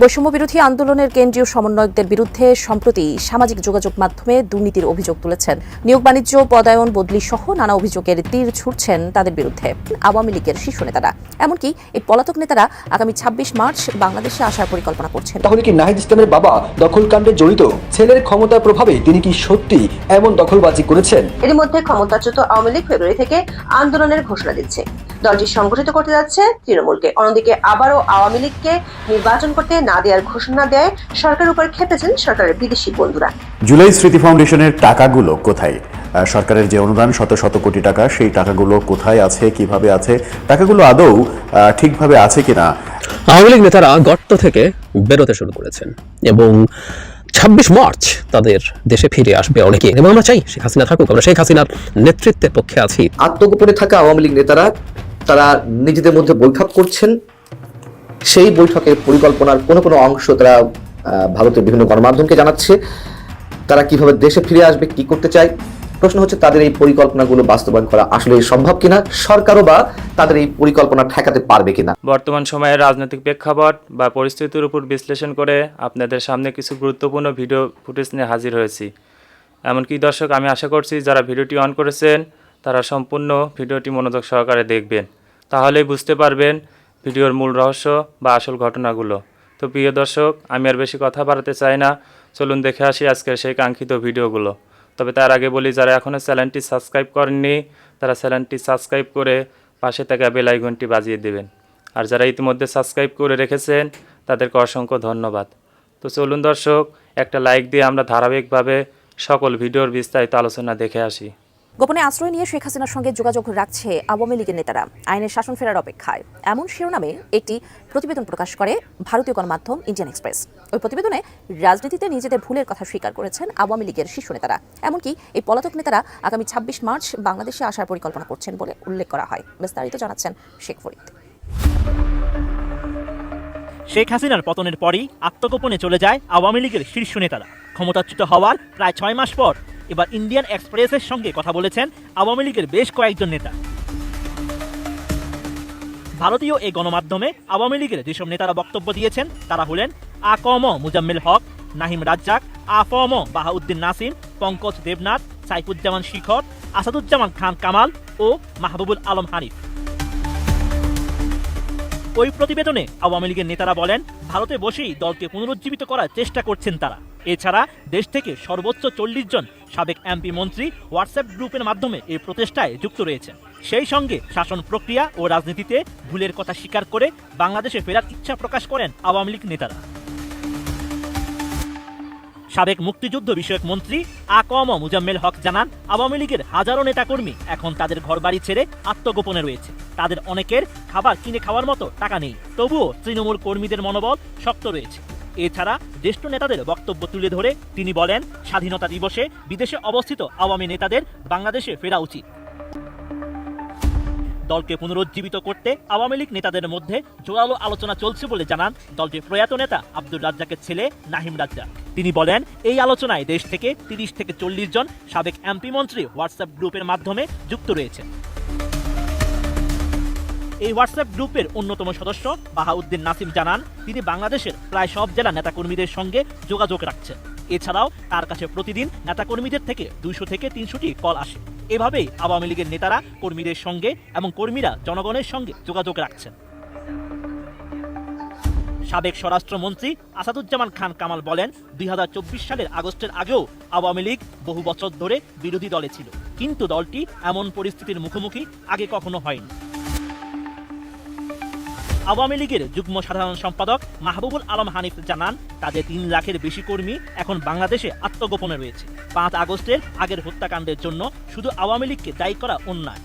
বৈষম্য বিরোধী আন্দোলনের কেন্দ্রীয় সমন্বয়কদের বিরুদ্ধে সম্প্রতি সামাজিক যোগাযোগ মাধ্যমে দুর্নীতির অভিযোগ তুলেছেন। নিয়োগ বাণিজ্য পদায়ন বদলি সহ নানা অভিযোগের তীর ছুটছেন তাদের বিরুদ্ধে আওয়ামী লীগের শীর্ষ নেতারা। এমনকি এই পলাতক নেতারা আগামী ছাব্বিশ মার্চ বাংলাদেশে আসার পরিকল্পনা করছেন। তাহলে কি নাহিদ ইসলামের বাবা দখলকাণ্ডে জড়িত? ছেলের ক্ষমতার প্রভাবে তিনি কি সত্যি এমন দখলবাজি করেছেন? এর মধ্যে ক্ষমতাচ্যুত আওয়ামী লীগ ফেব্রুয়ারি থেকে আন্দোলনের ঘোষণা দিচ্ছে। দলটি সংগঠিত করতে যাচ্ছে তৃণমূলকে। অন্যদিকে আবারও আওয়ামী লীগকে নির্বাচন করতে না দেওয়ার ঘোষণা দেয় সরকারের উপর খেপেছেন সরকারের বিদেশি বন্ধুরা। জুলাই স্মৃতি ফাউন্ডেশনের টাকাগুলো কোথায়? আহ, সরকারের যে অনুদান শত শত কোটি টাকা সেই টাকাগুলো কোথায় আছে কীভাবে আছে? টাকাগুলো আদৌ ঠিকভাবে আছে কিনা? আওয়ামী লীগ নেতারা গর্ত থেকে বেরোতে শুরু করেছেন এবং ছাব্বিশ মার্চ তাদের দেশে ফিরে আসবে অনেকে এবং আমরা চাই শেখ হাসিনা থাকুক আমরা শেখ হাসিনার নেতৃত্বের পক্ষে আছি। আত্মগোপনে থাকা আওয়ামী লীগ নেতারা তারা নিজেদের মধ্যে বৈঠক করছেন সেই বৈঠকের পরিকল্পনার কোনো কোনো অংশ তারা ভারতের বিভিন্ন গণমাধ্যমকে জানাচ্ছে। তারা কীভাবে দেশে ফিরে আসবে, কি করতে চায়? প্রশ্ন হচ্ছে, তাদের এই পরিকল্পনাগুলো বাস্তবায়ন করা আসলে সম্ভব কিনা? সরকারও বা তাদের এই পরিকল্পনা ঠেকাতে পারবে কিনা? বর্তমান সময়ের রাজনৈতিক প্রেক্ষাপট বা পরিস্থিতির উপর বিশ্লেষণ করে আপনাদের সামনে কিছু গুরুত্বপূর্ণ ভিডিও ফুটেজ নিয়ে হাজির হয়েছি। এমনকি দর্শক, আমি আশা করছি, যারা ভিডিওটি অন করেছেন, তারা সম্পূর্ণ ভিডিওটি মনোযোগ সহকারে দেখবেন। তাহলেই বুঝতে পারবেন ভিডিওর মূল রহস্য বা আসল ঘটনাগুলো। তো প্রিয় দর্শক, আমি আর বেশি কথা বাড়াতে চাই না। চলুন দেখে আসি আজকের সেই কাঙ্ক্ষিত ভিডিওগুলো। তবে তার আগে বলি, যারা এখনও চ্যানেলটি সাবস্ক্রাইব করেননি, তারা চ্যানেলটি সাবস্ক্রাইব করে পাশে থাকা বেল আইকনটি বাজিয়ে দেবেন। আর যারা ইতিমধ্যে সাবস্ক্রাইব করে রেখেছেন, তাদেরকে অসংখ্য ধন্যবাদ। তো চলুন দর্শক, একটা লাইক দিয়ে আমরা ধারাবাহিকভাবে সকল ভিডিওর বিস্তারিত আলোচনা দেখে আসি। গোপনে আশ্রয় নিয়ে শেখ হাসিনার সঙ্গে যোগাযোগ রাখছে আওয়ামী লীগের নেতারা। আইনের শাসন ফেরার অপেক্ষায়। এমন শিরোনামে একটি প্রতিবেদন প্রকাশ করে ভারতীয় গণমাধ্যম ইন্ডিয়ান এক্সপ্রেস। ওই প্রতিবেদনে রাজনীতিতে নিজেদের ভুলের কথা স্বীকার করেছেন আওয়ামী লীগের শীর্ষ নেতারা। এমনকি এই পলাতক নেতারা আগামী ছাব্বিশ মার্চ বাংলাদেশে আসার পরিকল্পনা করছেন বলে উল্লেখ করা হয়। বিস্তারিত জানাচ্ছেন শেখ ফরিদ। শেখ হাসিনার পতনের পরই আত্মগোপনে চলে যায় আওয়ামী লীগের শীর্ষ নেতারা। ক্ষমতাচ্যুত হওয়ার প্রায় ছয় মাস পর এবার ইন্ডিয়ান এক্সপ্রেসের সঙ্গে কথা বলেছেন আওয়ামী লীগের বেশ কয়েকজন নেতা। ভারতীয় এই গণমাধ্যমে আওয়ামী লীগের যেসব নেতারা বক্তব্য দিয়েছেন, তারা হলেন আকম মুজাম্মিল হক, নাহিম রাজ্জাক আফম বাহাউদ্দিন নাসিম, পঙ্কজ দেবনাথ, সাইফুজ্জামান শিখর, আসাদুজ্জামান খান কামাল ও মাহবুবুল আলম হানিফ। ওই প্রতিবেদনে আওয়ামী লীগের নেতারা বলেন, ভারতে বসেই দলকে পুনরুজ্জীবিত করার চেষ্টা করছেন তারা। এছাড়া দেশ থেকে সর্বোচ্চ চল্লিশ জন সাবেক এমপি মন্ত্রী হোয়াটসঅ্যাপ গ্রুপের মাধ্যমে এই প্রচেষ্টায় যুক্ত রয়েছেন। সেই সঙ্গে শাসন প্রক্রিয়া ও রাজনীতিতে ভুলের কথা স্বীকার করে বাংলাদেশে ফেরার ইচ্ছা প্রকাশ করেন আওয়ামী লীগ নেতারা। সাবেক মুক্তিযুদ্ধ বিষয়ক মন্ত্রী আকম মুজাম্মেল হক জানান, আওয়ামী লীগের হাজারো নেতাকর্মী এখন তাদের ঘরবাড়ি ছেড়ে আত্মগোপনে রয়েছে। তাদের অনেকের খাবার কিনে খাওয়ার মতো টাকা নেই। তবুও তৃণমূল কর্মীদের মনোবল শক্ত রয়েছে। এছাড়া জ্যেষ্ঠ নেতাদের বক্তব্য তুলে ধরে তিনি বলেন, স্বাধীনতা দিবসে বিদেশে অবস্থিত আওয়ামী নেতাদের বাংলাদেশে ফেরা উচিত। দলকে পুনরুজ্জীবিত করতে আওয়ামী লীগ নেতাদের মধ্যে জোরালো আলোচনা চলছে বলে জানান দলটির প্রয়াত নেতা আব্দুল রাজ্জাকের ছেলে নাহিম রাজ্জাক। তিনি বলেন, এই আলোচনায় দেশ থেকে তিরিশ থেকে চল্লিশ জন সাবেক এমপি মন্ত্রী হোয়াটসঅ্যাপ গ্রুপের মাধ্যমে যুক্ত রয়েছেন। এই হোয়াটসঅ্যাপ গ্রুপের অন্যতম সদস্য বাহাউদ্দিন নাসিম জানান, তিনি বাংলাদেশের প্রায় সব জেলা নেতাকর্মীদের সঙ্গে যোগাযোগ রাখছেন। এছাড়াও তার কাছে প্রতিদিন নেতাকর্মীদের থেকে দুইশো থেকে তিনশোটি কল আসে। এভাবেই আওয়ামী লীগের নেতারা কর্মীদের সঙ্গে এবং কর্মীরা জনগণের সঙ্গে যোগাযোগ রাখছেন। সাবেক স্বরাষ্ট্রমন্ত্রী আসাদুজ্জামান খান কামাল বলেন, দুই হাজার চব্বিশ সালের আগস্টের আগেও আওয়ামী লীগ বহু বছর ধরে বিরোধী দলে ছিল। কিন্তু দলটি এমন পরিস্থিতির মুখোমুখি আগে কখনো হয়নি। আওয়ামী লীগের যুগ্ম সাধারণ সম্পাদক মাহবুবুল আলম হানিফ জানান, তাদের তিন লাখের বেশি কর্মী এখন বাংলাদেশে আত্মগোপনে রয়েছে। পাঁচ আগস্টের আগের হত্যাকাণ্ডের জন্য শুধু আওয়ামী লীগকে দায়ী করা অন্যায়।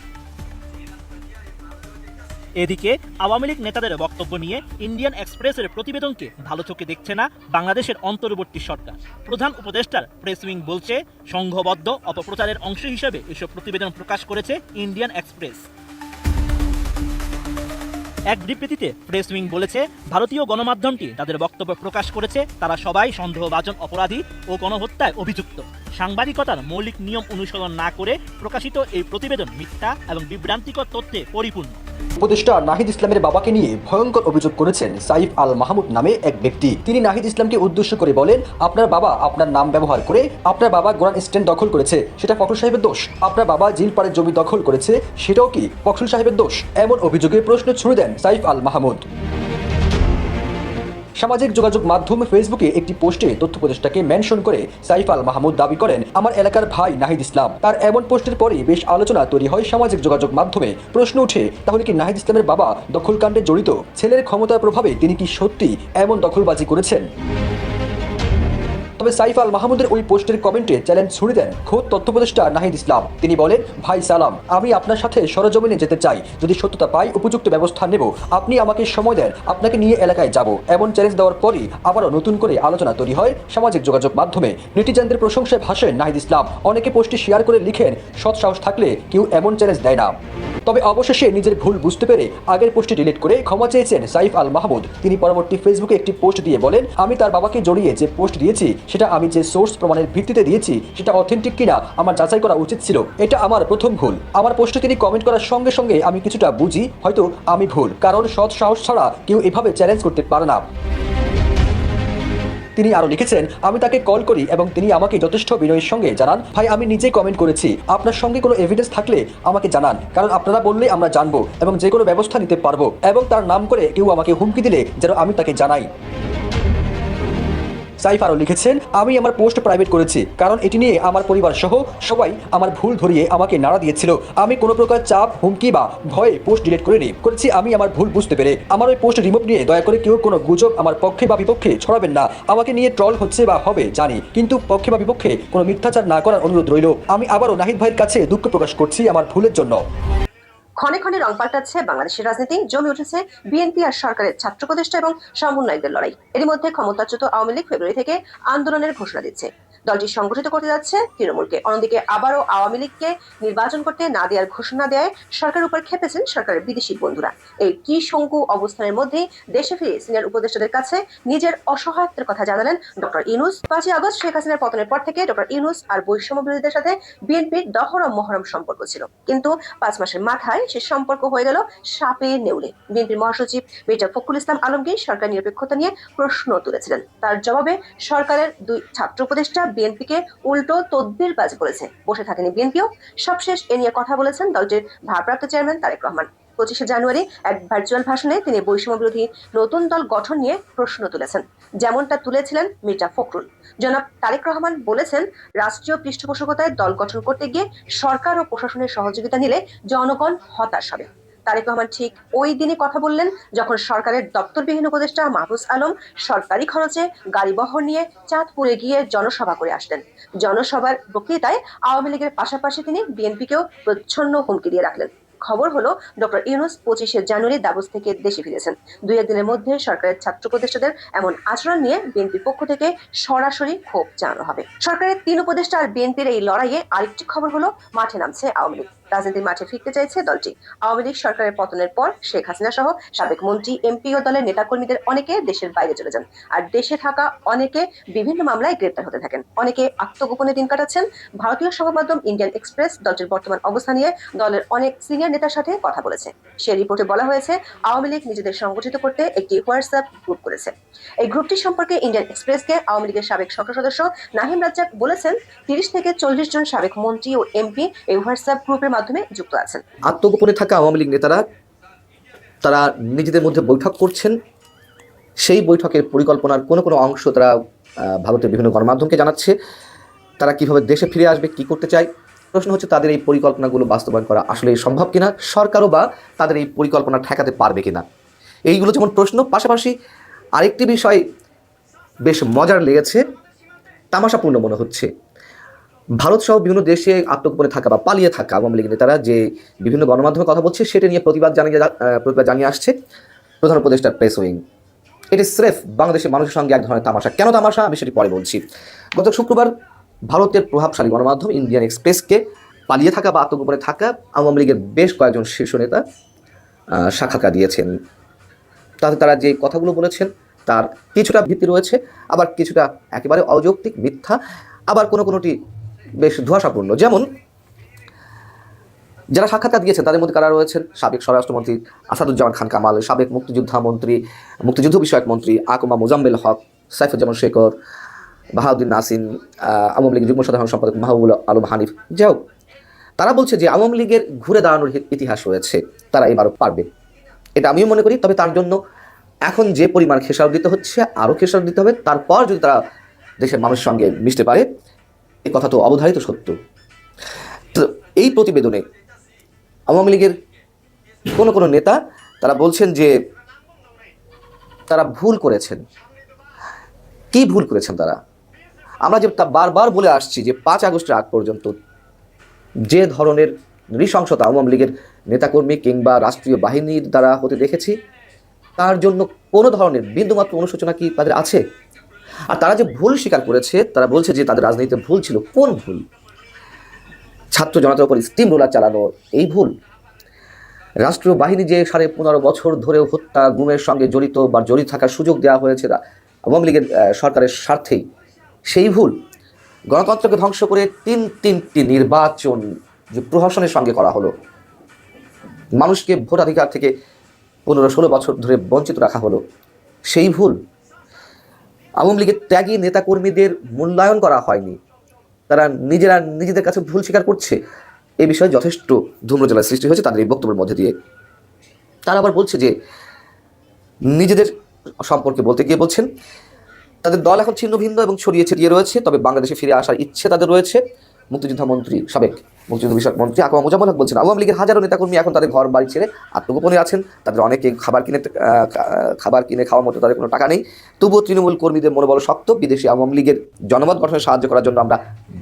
এদিকে আওয়ামী লীগ নেতাদের বক্তব্য নিয়ে ইন্ডিয়ান এক্সপ্রেসের প্রতিবেদনকে ভালো চোখে দেখছে না বাংলাদেশের অন্তর্বর্তী সরকার। প্রধান উপদেষ্টার প্রেস উইং বলছে, সংঘবদ্ধ অপপ্রচারের অংশ হিসেবে এসব প্রতিবেদন প্রকাশ করেছে ইন্ডিয়ান এক্সপ্রেস। এক বিবৃতিতে প্রেস উইং বলেছে, ভারতীয় গণমাধ্যমটি তাদের বক্তব্য প্রকাশ করেছে, তারা সবাই সন্দেহভাজন অপরাধী ও গণহত্যায় অভিযুক্ত। সাংবাদিকতার মৌলিক নিয়ম অনুসরণ না করে প্রকাশিত এই প্রতিবেদন মিথ্যা এবং বিভ্রান্তিকর তথ্যে পরিপূর্ণ। উপদেষ্টা নাহিদ ইসলামের বাবাকে নিয়ে ভয়ঙ্কর অভিযোগ করেছেন সাইফ আল মাহমুদ নামে এক ব্যক্তি। তিনি নাহিদ ইসলামকে উদ্দেশ্য করে বলেন, আপনার বাবা আপনার নাম ব্যবহার করে আপনার বাবা গোরান স্ট্যান্ড দখল করেছে। সেটা ফখরুল সাহেবের দোষ। আপনার বাবা জিলপাড়ের জমি দখল করেছে। সেটাও কি ফখরুল সাহেবের দোষ? এমন অভিযোগে প্রশ্ন ছুড়ে দেন সাইফ আল মাহমুদ। সামাজিক যোগাযোগ মাধ্যম ফেসবুকে একটি পোস্টে তথ্য উপদেষ্টাকে মেনশন করে সাইফ আল মাহমুদ দাবি করেন, আমার এলাকার ভাই নাহিদ ইসলাম। তার এমন পোস্টের পরে বেশ আলোচনা তৈরি হয় সামাজিক যোগাযোগ মাধ্যমে। প্রশ্ন উঠে তাহলে কি নাহিদ ইসলামের বাবা দখলকাণ্ডে জড়িত? ছেলের ক্ষমতার প্রভাবে তিনি কি সত্যি এমন দখলবাজি করেছেন? তবে সাইফ আল মাহমুদের ওই পোস্টের কমেন্টে চ্যালেঞ্জ ছুড়ে দেন খোদ তথ্য উপদেষ্টা নাহিদ ইসলাম। তিনি বলেন, ভাই, সালাম। আমি আপনার সাথে সরজমিনে যেতে চাই। যদি সত্যতা পাই, উপযুক্ত ব্যবস্থা নেব। আপনি আমাকে সময় দেন। আপনাকে নিয়ে এলাকায় যাব। এমন চ্যালেঞ্জ দেওয়ার পরই আবারও নতুন করে আলোচনা তৈরি হয় সামাজিক যোগাযোগ মাধ্যমে। নেটিজেনদের প্রশংসায় ভাসেন নাহিদ ইসলাম। অনেকে পোস্টটি শেয়ার করে লিখেন, সৎ সাহস থাকলে কেউ এমন চ্যালেঞ্জ দেয় না। তবে অবশেষে নিজের ভুল বুঝতে পেরে আগের পোস্টটি ডিলিট করে ক্ষমা চেয়েছেন সাইফ আল মাহমুদ। তিনি পরবর্তী ফেসবুকে একটি পোস্ট দিয়ে বলেন, আমি তার বাবাকে জড়িয়ে যে পোস্ট দিয়েছি সেটা আমি যে সোর্স প্রমাণের ভিত্তিতে দিয়েছি, সেটা অথেন্টিক কিনা, আমার যাচাই করা উচিত ছিল। এটা আমার প্রথম ভুল। আমার পোস্টে তিনি কমেন্ট করার সঙ্গে সঙ্গে আমি কিছুটা বুঝি, হয়তো আমি ভুল, কারণ সৎ সাহস ছাড়া কেউ এভাবে চ্যালেঞ্জ করতে পারে না। তিনি আরও লিখেছেন, আমি তাকে কল করি এবং তিনি আমাকে যথেষ্ট বিনয়ের সঙ্গে জানান। ভাই, আমি নিজেই কমেন্ট করেছি। আপনার সঙ্গে কোনো এভিডেন্স থাকলে আমাকে জানান, কারণ আপনারা বললে আমরা জানব এবং যে কোনো ব্যবস্থা নিতে পারব এবং তার নাম করে কেউ আমাকে হুমকি দিলে যেন আমি তাকে জানাই। সাইফ আরও লিখেছেন, আমি আমার পোস্ট প্রাইভেট করেছি, কারণ এটি নিয়ে আমার পরিবার সহ সবাই আমার ভুল ধরিয়ে আমাকে নাড়া দিয়েছিল। আমি কোনো প্রকার চাপ, হুমকি বা ভয়ে পোস্ট ডিলিট করিনি। করেছি আমি আমার ভুল বুঝতে পেরে। আমার ওই পোস্ট রিমুভ নিয়ে দয়া করে কেউ কোনো গুজব আমার পক্ষে বা বিপক্ষে ছড়াবেন না। আমাকে নিয়ে ট্রল হচ্ছে বা হবে, জানি। কিন্তু পক্ষে বা বিপক্ষে কোনো মিথ্যাচার না করার অনুরোধ রইল। আমি আবারও নাহিদ ভাইয়ের কাছে দুঃখ প্রকাশ করছি আমার ভুলের জন্য। ক্ষণে ক্ষণে রং পাল্টাচ্ছে বাংলাদেশের রাজনীতি, জমে উঠেছে বিএনপি আর সরকারের ছাত্র প্রতিষ্ঠা এবং সমন্বয়কদের লড়াই। এর মধ্যে ক্ষমতাচ্যুত আওয়ামী লীগ ফেব্রুয়ারি থেকে আন্দোলনের ঘোষণা দিচ্ছে। দলটি সংগঠিত করতে যাচ্ছে তৃণমূলকে। অন্যদিকে আবারও আওয়ামী লীগকে নির্বাচন করতে না দেওয়ার ঘোষণা দেয় সরকারের উপর খেপেছেন সরকারের বিদেশি বন্ধুরা। এই কি শঙ্কু অবস্থানের মধ্যেই দেশে ফিরে সিনিয়র উপদেষ্টাদের কাছে নিজের অসহায়ত্বের কথা জানালেন ডক্টর ইনুস পাঁচই আগস্ট শেখ হাসিনার পতনের পর থেকে ডক্টর ইনুস আর বৈষম্য বিরোধীদের সাথে বিএনপির দহরম মহরম সম্পর্ক ছিল। কিন্তু পাঁচ মাসের মাথায় সে সম্পর্ক হয়ে গেল সাপে নেউলে। বিএনপির মহাসচিব মির্জা ফখরুল ইসলাম আলমগীর সরকার নিরপেক্ষতা নিয়ে প্রশ্ন তুলেছিলেন। তার জবাবে সরকারের দুই ছাত্র উপদেষ্টা বিএনপিকে উল্টো তদবির বাজ করেছে বসে থাকেনি বিএনপিও। সবশেষ এ নিয়ে কথা বলেছেন দলটির ভারপ্রাপ্ত চেয়ারম্যান তারেক রহমান। পঁচিশে জানুয়ারি এক ভার্চুয়াল ভাষণে তিনি বৈষম্য বিরোধী নতুন দল গঠন নিয়ে প্রশ্ন তুলেছেন। যেমনটা তুলেছিলেন মির্জা ফখরুল। জনাব তারেক রহমান বলেছেন, রাষ্ট্রীয় পৃষ্ঠপোষকতায় দল গঠন করতে গিয়ে সরকার ও প্রশাসনের সহযোগিতা নিলে জনগণ হতাশ হবে। তারেক রহমান ঠিক ওই দিনই কথা বললেন, যখন সরকারের দপ্তরবিহীন উপদেষ্টা মাহফুজ আলম সরকারি খরচে গাড়ি বহর নিয়ে চাঁদপুরে গিয়ে জনসভা করে আসলেন। জনসভার বক্তৃতায় আওয়ামী লীগের পাশাপাশি তিনি বিএনপিকেও প্রচ্ছন্ন হুমকি দিয়ে রাখলেন। খবর হলো, ডক্টর ইউনুস পঁচিশে জানুয়ারি দাবস থেকে দেশে ফিরেছেন। দুই একদিনের মধ্যে সরকারের ছাত্র প্রতিষ্ঠাদের এমন আচরণ নিয়ে বিএনপির পক্ষ থেকে সরাসরি ক্ষোভ জানানো হবে। সরকারের তিন উপদেষ্টা আর বিএনপির এই লড়াইয়ে আরেকটি খবর হলো, মাঠে নামছে আওয়ামী লীগ। রাজনীতির মাঠে ফিরতে চাইছে দলটি। আওয়ামী লীগ সরকারের পতনের পর শেখ হাসিনা সহ সাবেক মন্ত্রী, এমপি ও দলের নেতাকর্মীদের অনেকে দেশের বাইরে চলে যান আর দেশে থাকা অনেকে বিভিন্ন মামলায় গ্রেপ্তার হতে থাকেন। অনেকে আত্মগোপনে দিন কাটাচ্ছেন। ভারতীয় সংবাদ মাধ্যম ইন্ডিয়ান এক্সপ্রেস দলটির বর্তমান অবস্থা নিয়ে দলের অনেক সিনিয়র নেতার সাথে কথা বলেছে। সে রিপোর্টে বলা হয়েছে, আওয়ামী লীগ নিজেদের সংগঠিত করতে একটি হোয়াটসঅ্যাপ গ্রুপ করেছে। এই গ্রুপটি সম্পর্কে ইন্ডিয়ান এক্সপ্রেসকে আওয়ামী লীগের সাবেক সংসদ সদস্য নাহিম রাজ্জাক বলেছেন, তিরিশ থেকে চল্লিশ জন সাবেক মন্ত্রী ও এমপি এই হোয়াটসঅ্যাপ গ্রুপের যুক্ত আছেন। আত্মগোপনে থাকা আওয়ামী লীগ নেতারা, তারা নিজেদের মধ্যে বৈঠক করছেন। সেই বৈঠকের পরিকল্পনার কোনো কোনো অংশ তারা ভারতের বিভিন্ন গণমাধ্যমকে জানাচ্ছে। তারা কীভাবে দেশে ফিরে আসবে, কি করতে চায়? প্রশ্ন হচ্ছে, তাদের এই পরিকল্পনাগুলো বাস্তবায়ন করা আসলে সম্ভব কিনা? সরকারও বা তাদের এই পরিকল্পনা ঠেকাতে পারবে কিনা? এইগুলো যেমন প্রশ্ন, পাশাপাশি আরেকটি বিষয় বেশ মজার লেগেছে, তামাশাপূর্ণ মনে হচ্ছে। ভারত সহ বিভিন্ন দেশে আত্মগোপনে থাকা বা পালিয়ে থাকা আওয়ামী লীগ নেতারা যে বিভিন্ন গণমাধ্যমে কথা বলছে, সেটা নিয়ে প্রতিবাদ জানিয়ে প্রতিবাদ জানিয়ে আসছে প্রধান উপদেষ্টা প্রেস উইং। এটি স্রেফ বাংলাদেশের মানুষের সঙ্গে এক ধরনের তামাশা। কেন তামাশা? আমি সেটি পরে বলছি। গত শুক্রবার ভারতের প্রভাবশালী গণমাধ্যম ইন্ডিয়ান এক্সপ্রেসকে পালিয়ে থাকা বা আত্মগোপনে থাকা আওয়ামী লীগের বেশ কয়েকজন শীর্ষ নেতা সাক্ষাৎকার দিয়েছেন। তাতে তারা যে কথাগুলো বলেছেন, তার কিছুটা ভিত্তি রয়েছে, আবার কিছুটা একেবারে অযৌক্তিক মিথ্যা, আবার কোনো কোনোটি বেশ ধোঁয়াশাপূর্ণ। যেমন, যারা সাক্ষাৎকার দিয়েছেন, তাদের মধ্যে কারা রয়েছেন? সাবেক স্বরাষ্ট্রমন্ত্রী আসাদুজ্জামান খান কামাল, সাবেক মুক্তিযোদ্ধা মন্ত্রী, মুক্তিযুদ্ধ বিষয়ক মন্ত্রী আকমা মোজাম্মেল হক, সাইফুজ্জামান শেখর, বাহাউদ্দিন নাসিন আওয়ামী লীগের যুগ্ম সাধারণ সম্পাদক মাহবুল আলম হানিফ। যাই হোক, তারা বলছে যে আওয়ামী লীগের ঘুরে দাঁড়ানোর ইতিহাস রয়েছে, তারা এবারও পারবে। এটা আমিও মনে করি, তবে তার জন্য এখন যে পরিমাণ খেসারত দিতে হচ্ছে, আরও খেসারত দিতে হবে। তারপর যদি তারা দেশের মানুষের সঙ্গে মিশতে পারে এ কথা তো অবধারিত সত্য। তো এই প্রতিবেদনে আওয়ামী লীগের কোনো কোনো নেতা তারা বলছেন যে তারা ভুল করেছেন। কি ভুল করেছেন তারা? আমরা যে তা বারবার বলে আসছি যে পাঁচ আগস্টের আগ পর্যন্ত যে ধরনের নৃশংসতা আওয়ামী লীগের নেতাকর্মী কিংবা রাষ্ট্রীয় বাহিনীর দ্বারা হতে দেখেছি, তার জন্য কোনো ধরনের বিন্দুমাত্র অনুশোচনা কি তাদের আছে? আর তারা যে ভুল স্বীকার করেছে, তারা বলছে যে তাদের রাজনীতিতে ভুল ছিল। কোন ভুল? ছাত্র জনতার উপর স্টিম রোলার চালানো এই ভুল। রাষ্ট্রীয় বাহিনী যে সাড়ে পনেরো বছর ধরে হত্যা, গুমের সঙ্গে জড়িত বা জড়িত থাকার সুযোগ দেওয়া হয়েছে আওয়ামী লীগের সরকারের স্বার্থেই। সেই ভুল গণতন্ত্রকে ধ্বংস করে তিন তিনটি নির্বাচন যে প্রহসনের সঙ্গে করা হলো, মানুষকে ভোটাধিকার থেকে পনেরো ষোলো বছর ধরে বঞ্চিত রাখা হলো। সেই ভুল আওয়ামী লীগের ত্যাগী নেতাকর্মীদের মূল্যায়ন করা হয়নি। তারা নিজেরা নিজেদের কাছে ভুল স্বীকার করছে। এ বিষয়ে যথেষ্ট ধূম্রজলার সৃষ্টি হয়েছে তাদের এই বক্তব্যের মধ্যে দিয়ে। তারা আবার বলছে যে, নিজেদের সম্পর্কে বলতে গিয়ে বলছেন, তাদের দল এখন ছিন্ন ভিন্ন এবং ছড়িয়ে ছিটিয়ে রয়েছে, তবে বাংলাদেশে ফিরে আসার ইচ্ছে তাদের রয়েছে। মুক্তিযোদ্ধা মন্ত্রী সাবেক মুক্তিযুদ্ধ বিষয়ক মন্ত্রী আকমা মুজাম্মল হক বলছেন, আওয়ামী লীগের হাজারো নেতাকর্মী এখন তাদের ঘর, বাড়ি ছেড়ে আত্মগোপনে আছেন। তাদের অনেকে খাবার কিনে খাবার কিনে খাওয়ার মতো তাদের কোনো টাকা নেই। তবুও তৃণমূল কর্মীদের মনোবল শক্ত। বিদেশি আওয়ামী লীগের জনমত গঠনে সাহায্য করার জন্য আমরা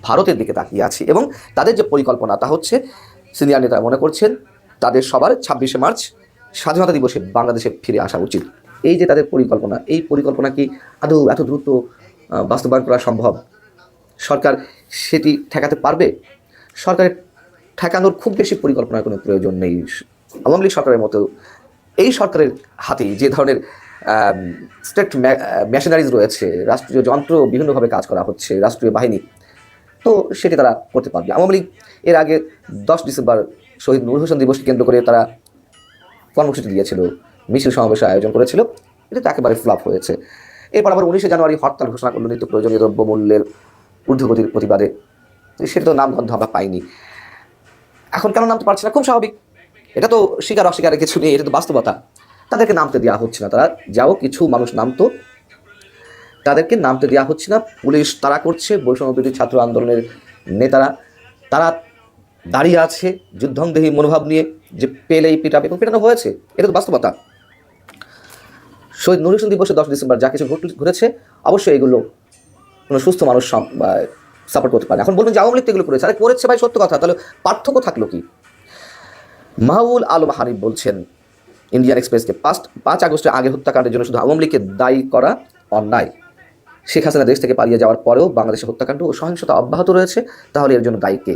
ভারতের দিকে তাকিয়ে আছি এবং তাদের যে পরিকল্পনা তা হচ্ছে, সিনিয়র নেতারা মনে করছেন, তাদের সবার ছাব্বিশে মার্চ স্বাধীনতা দিবসে বাংলাদেশে ফিরে আসা উচিত। এই যে তাদের পরিকল্পনা, এই পরিকল্পনা কি আদৌ এত দ্রুত বাস্তবায়ন করা সম্ভব? সরকার সেটি ঠেকাতে পারবে? সরকারের ঠেকানোর খুব বেশি পরিকল্পনার কোনো প্রয়োজন নেই আওয়ামী লীগ সরকারের মতো। এই সরকারের হাতেই যে ধরনের স্টেট মেশিনারিজ রয়েছে, রাষ্ট্রীয় যন্ত্র বিভিন্নভাবে কাজ করা হচ্ছে, রাষ্ট্রীয় বাহিনী, তো সেটি তারা করতে পারবে। আওয়ামী লীগ এর আগে দশ ডিসেম্বর শহীদ নূর হোসেন দিবসকে কেন্দ্র করে তারা কর্মসূচি দিয়েছিল, মিছিল সমাবেশের আয়োজন করেছিল। এটা তো একেবারে ফ্লপ হয়েছে। এরপর আবার উনিশে জানুয়ারি হরতাল ঘোষণা করল নিত্য প্রয়োজনীয় দ্রব্যমূল্যের ঊর্ধ্বগতির প্রতিবাদে। সেটা তো নামগন্ধ আমরা পাইনি। এখন কেন নামতে পারছে না? খুব স্বাভাবিক। এটা তো স্বীকার, অস্বীকারের কিছু নেই, এটা তো বাস্তবতা। তাদেরকে নামতে দেওয়া হচ্ছে না তারা। যাও কিছু মানুষ নামতো। তাদেরকে নামতে দেওয়া হচ্ছে না। পুলিশ তারা করছে বৈষম্যবিরোধী ছাত্র আন্দোলনের নেতারা। তারা দাঁড়িয়ে আছে যুদ্ধংদেহী মনোভাব নিয়ে যে পেলেই পিটাবে এবং পেটানো হয়েছে। এটা তো বাস্তবতা। শহীদ নুর হোসেন দিবসে দশ ডিসেম্বর যা কিছু ঘট- ঘটেছে, অবশ্যই এগুলো কোনো সুস্থ মানুষ সাপোর্ট করতে পারে। এখন বলবেন যে আওয়ামী লীগ এগুলো করেছে। আরে করেছে ভাই, সত্য কথা। তাহলে পার্থক্য থাকল কি? মাহবুল আলম হানিফ বলছেন, ইন্ডিয়ান এক্সপ্রেসকে পাঁচ পাঁচ আগস্টের আগে হত্যাকাণ্ডের জন্য শুধু আওয়ামী লীগকে দায়ী করা অন্যায়। শেখ হাসিনা দেশ থেকে পালিয়ে যাওয়ার পরেও বাংলাদেশে হত্যাকাণ্ড ও সহিংসতা অব্যাহত রয়েছে। তাহলে এর জন্য দায়ী কে?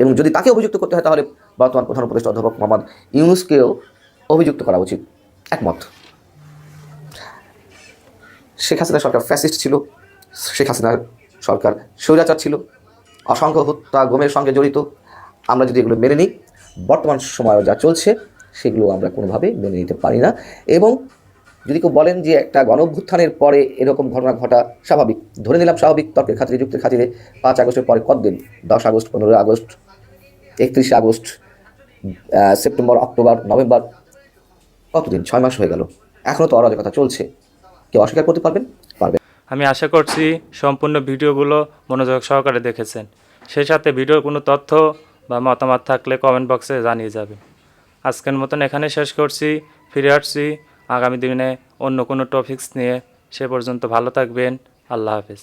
এবং যদি তাকে অভিযুক্ত করতে হয়, তাহলে বর্তমান প্রধান উপদেষ্টা অধ্যাপক মোহাম্মদ ইউনুসকেও অভিযুক্ত করা উচিত। একমত। শেখ হাসিনা সরকার ফ্যাসিস্ট ছিল। শেখ হাসিনার সরকার স্বৈরাচার ছিল, অসংখ্য হত্যা, গমের সঙ্গে জড়িত। আমরা যদি এগুলো মেনে নিই, বর্তমান সময়ে যা চলছে, সেগুলো আমরা কোনোভাবেই মেনে নিতে পারি না। এবং যদি কেউ বলেন যে একটা গণভ্যুত্থানের পরে এরকম ঘটনা ঘটা স্বাভাবিক, ধরে নিলাম স্বাভাবিক, তর্কের খাতিরে, যুক্তির খাতিরে পাঁচ আগস্টের পরে কতদিন? দশ আগস্ট, পনেরোই আগস্ট, একত্রিশে আগস্ট সেপ্টেম্বর, অক্টোবর, নভেম্বর, কতদিন? ছয় মাস হয়ে গেল। এখনও তো অরাজকতা চলছে। কেউ অস্বীকার করতে পারবেন? আমি আশা করছি সম্পূর্ণ ভিডিওগুলো মনোযোগ সহকারে দেখেছেন। সেই সাথে ভিডিওর কোনো তথ্য বা মতামত থাকলে কমেন্ট বক্সে জানিয়ে যাবেন আজকের মতন এখানে শেষ করছি। ফিরে আসছি আগামী দিনে অন্য কোনো টপিক্স নিয়ে। সে পর্যন্ত ভালো থাকবেন। আল্লাহ হাফেজ।